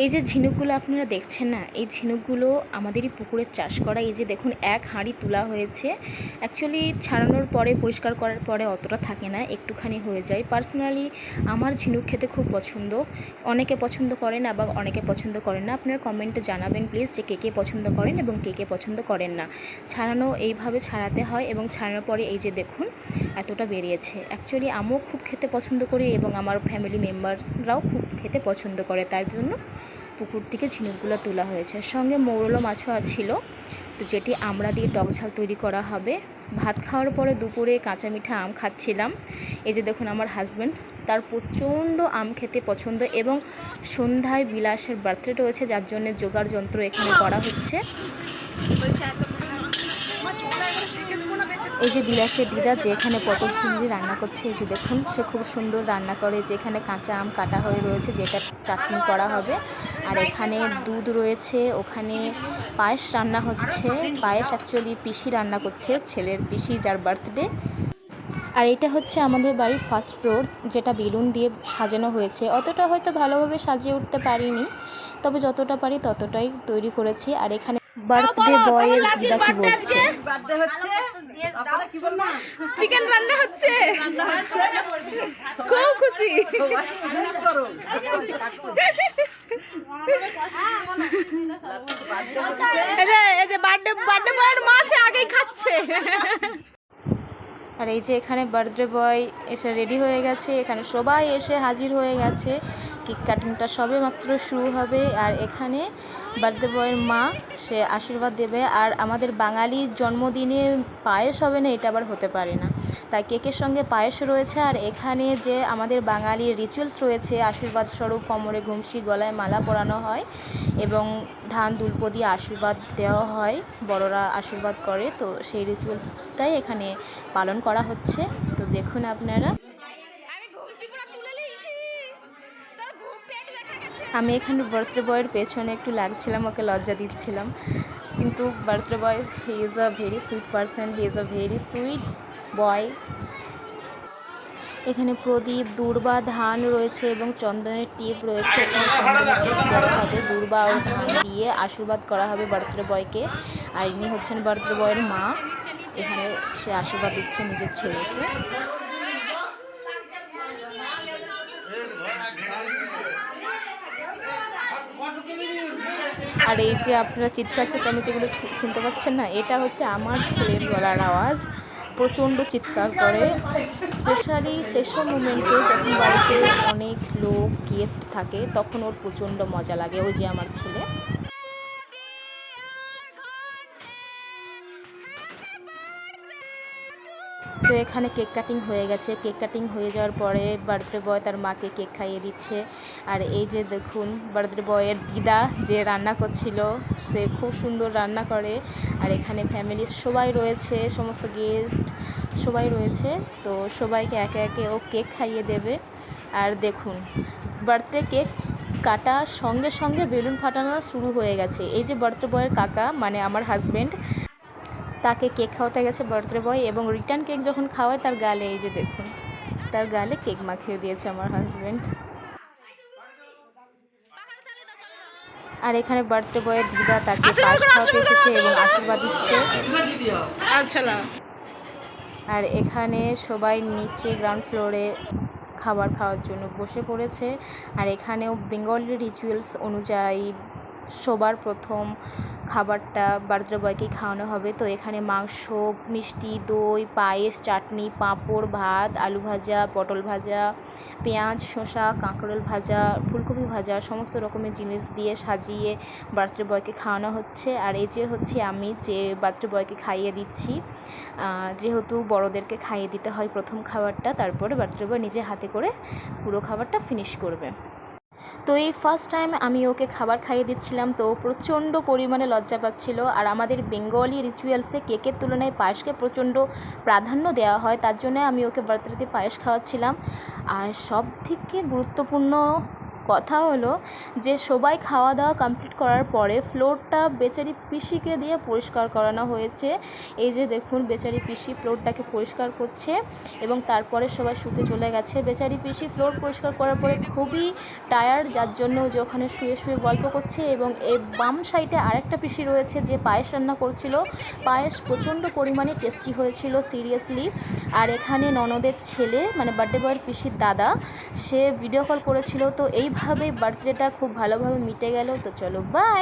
এই যে ঝিনুকগুলো আপনারা দেখছেন না, এই ঝিনুকগুলো আমাদেরই পুকুরের চাষ করা, এই যে দেখুন এক হাঁড়ি তোলা হয়েছে। অ্যাকচুয়ালি ছাড়ানোর পরে, পরিষ্কার করার পরে অতটা থাকে না, একটুখানি হয়ে যায়। পার্সোনালি আমার ঝিনুক খেতে খুব পছন্দ। অনেকে পছন্দ করেন আবার অনেকে পছন্দ করেন না। আপনারা কমেন্টে জানাবেন প্লিজ যে কে কে পছন্দ করেন এবং কে কে পছন্দ করেন না। ছাড়ানো এইভাবে ছাড়াতে হয় এবং ছাড়ানোর পরে এই যে দেখুন এতটা বেরিয়েছে। অ্যাকচুয়ালি আমিও খুব খেতে পছন্দ করি এবং আমার ফ্যামিলি মেম্বার্সরাও খুব খেতে পছন্দ করে তাই জন্য পুকুর থেকে ঝিনুকগুলো তোলা হয়েছে। সঙ্গে মৌরলা মাছও ছিল তো যেটি আমরা দিয়ে টক ঝাল তৈরি করা হবে। ভাত খাওয়ার পরে দুপুরে কাঁচা মিঠা আম খাচ্ছিলাম। এই যে দেখুন আমার হাজব্যান্ড তার প্রচণ্ড আম খেতে পছন্দ এবং সন্ধ্যায় বিলাসের বার্থডে রয়েছে, যার জন্য জোগাড় যন্ত্র এখানে করা হচ্ছে। এই যে বিলাসের দিদা, যে এখানে পটল চিংড়ি রান্না করছে, এই যে দেখুন, সে খুব সুন্দর রান্না করে, যে এখানে কাঁচা আম কাটা হয়ে রয়েছে, যেটা চাটনি করা হবে। আর এখানে দুধ রয়েছে ওখানে পায়েস রান্না হচ্ছে। পায়েস অ্যাকচুয়ালি পিসি রান্না করছে ছেলের পিসি যার বার্থডে আর এটা হচ্ছে আমাদের বাড়ির ফার্স্ট ফ্লোর যেটা বেলুন দিয়ে সাজানো হয়েছে। অতটা হয়তো ভালোভাবে সাজিয়ে উঠতে পারিনি তবে যতটা পারি ততটাই তৈরি করেছি। আর এখানে বার্থডে বয়ের দিদা কি বলছে। বার্থডে হচ্ছে? তারপরে কি বলব চিকেন রান্না হচ্ছে? রান্না হচ্ছে? খুব খুশি মিস করো এই যে এই যে বার্থডে বার্থডে বয়ের মা সে আগেই খাচ্ছে আর এই যে এখানে বার্থডে বয় এসে রেডি হয়ে গেছে, এখানে সবাই এসে হাজির হয়ে গেছে। কেক কাটিংটা সবে মাত্র শুরু হবে আর এখানে বার্থডে বয়ের মা, সে আশীর্বাদ দেবে। আর আমাদের বাঙালির জন্মদিনে পায়েস হবে না, এটা আবার হতে পারে না। তাই কেকের সঙ্গে পায়েস রয়েছে আর এখানে যে আমাদের বাঙালির রিচুয়ালস রয়েছে, আশীর্বাদ স্বরূপ কোমরে ঘুমসি, গলায় মালা পরানো হয় এবং ধান, দুল্প দিয়ে আশীর্বাদ দেওয়া হয়, বড়রা আশীর্বাদ করে। তো সেই রিচুয়ালসটাই এখানে পালন করা হচ্ছে। তো দেখুন আপনারা। আমি ঘুমটি পুরো তুলে নিয়েছি। তোর ঘুম পেট দেখা গেছে। আমি এখানে বার্থডে বয়ের পেছনে একটু লাগছিলাম ওকে লজ্জা দিচ্ছিলাম। কিন্তু birthday boy he is a very sweet person he is a very sweet boy এখানে প্রদীপ দূর্বা ধান রয়েছে এবং চন্দনের টিপ রয়েছে। এখানে চন্দনের টিপ দেওয়া হবে দূর্বা ও ধান দিয়ে আশীর্বাদ করা হবে বার্থডে বয়কে। আর ইনি হচ্ছেন বার্থডে বয়ের মা। এখানে সে আশীর্বাদ দিচ্ছে নিজের ছেলেকে। আর এই যে আপনারা চিৎকার চেঁচামেচিগুলো শুনতে পাচ্ছেন না, এটা হচ্ছে আমার ছেলের গলার আওয়াজ। প্রচণ্ড চিৎকার করে। স্পেশালি সেসব মোমেন্টে যখন বাড়িতে অনেক লোক গেস্ট থাকে, তখন ওর প্রচণ্ড মজা লাগে। ওই যে আমার ছেলে। তো এখানে কেক কাটিং হয়ে গেছে। কেক কাটিং হয়ে যাওয়ার পরে বার্থডে বয় তার মাকে কেক খাইয়ে দিচ্ছে। আর এই যে দেখুন, বার্থডে বয়ের দিদা যে রান্না করছিল, সে খুব সুন্দর রান্না করে। আর এখানে ফ্যামিলির সবাই রয়েছে, সমস্ত গেস্ট সবাই রয়েছে। তো সবাইকে একে একে ও কেক খাইয়ে দেবে। আর দেখুন, বার্থডে কেক কাটা সঙ্গে সঙ্গে বেলুন ফাটানো শুরু হয়ে গেছে। এই যে বার্থডে বয়ের কাকা মানে আমার হাজব্যান্ড তাকে কেক খাওয়াতে গেছে বার্থডে বয় এবং রিটার্ন কেক যখন খাওয়ায় তার গালে এই যে দেখুন তার গালে কেক মাখিয়ে দিয়েছে আমার হাজব্যান্ড আর এখানে বার্থডে বয়ের দিদা তাকে এসেছে এবং আশীর্বাদ দিচ্ছে আর এখানে সবাই নিচে গ্রাউন্ড ফ্লোরে খাবার খাওয়ার জন্য বসে পড়েছে। আর এখানেও বেঙ্গলি রিচুয়ালস অনুযায়ী সবার প্রথম খাবারটা বার্থডে বয়কেই খাওয়ানো হবে। তো এখানে মাংস, মিষ্টি, দই, পায়েস, চাটনি, পাঁপড়, ভাত, আলু ভাজা, পটল ভাজা, পেঁয়াজ, শসা, কাঁকরোল ভাজা, ফুলকপি ভাজা, সমস্ত রকমের জিনিস দিয়ে সাজিয়ে বার্থডে বয়কে খাওয়ানো হচ্ছে। আর এই যে হচ্ছে আমি যে বার্থডে বয়কে খাইয়ে দিচ্ছি যেহেতু বড়োদেরকে খাইয়ে দিতে হয় প্রথম খাবারটা, তারপরে বার্থডে বয় নিজে হাতে করে পুরো খাবারটা ফিনিশ করবে। তো এই ফার্স্ট টাইম আমি ওকে খাবার খাইয়ে দিচ্ছিলাম, তো প্রচণ্ড পরিমাণে লজ্জা পাচ্ছিল। আর আমাদের বেঙ্গলি রিচুয়ালসে কেকের তুলনায় পায়েসকে প্রচণ্ড প্রাধান্য দেওয়া হয়, তার জন্য আমি ওকে বার্থডেতে পায়েস খাওয়াচ্ছিলাম। আর সব থেকে গুরুত্বপূর্ণ কথা হলো যে সবাই খাওয়া দাওয়া কমপ্লিট করার পরে ফ্লোরটা বেচারি পিসিকে দিয়ে পরিষ্কার করানো হয়েছে। এই যে দেখুন, বেচারি পিসি ফ্লোরটাকে পরিষ্কার করছে এবং তারপরে সবাই শুতে চলে গেছে। বেচারি পিসি ফ্লোর পরিষ্কার করার পরে খুবই টায়ার্ড যার জন্য যে ওখানে শুয়ে শুয়ে গল্প করছে এবং এই বাম সাইডে আরেকটা পিসি রয়েছে যে পায়েস রান্না করছিল। পায়েস প্রচণ্ড পরিমাণে টেস্টি হয়েছিল সিরিয়াসলি আর এখানে ননদের ছেলে মানে বার্থডে বয়ের পিসির দাদা, সে ভিডিও কল করেছিল। তো এইভাবে বার্থডেটা খুব ভালোভাবে মিটে গেল তো চলো বাই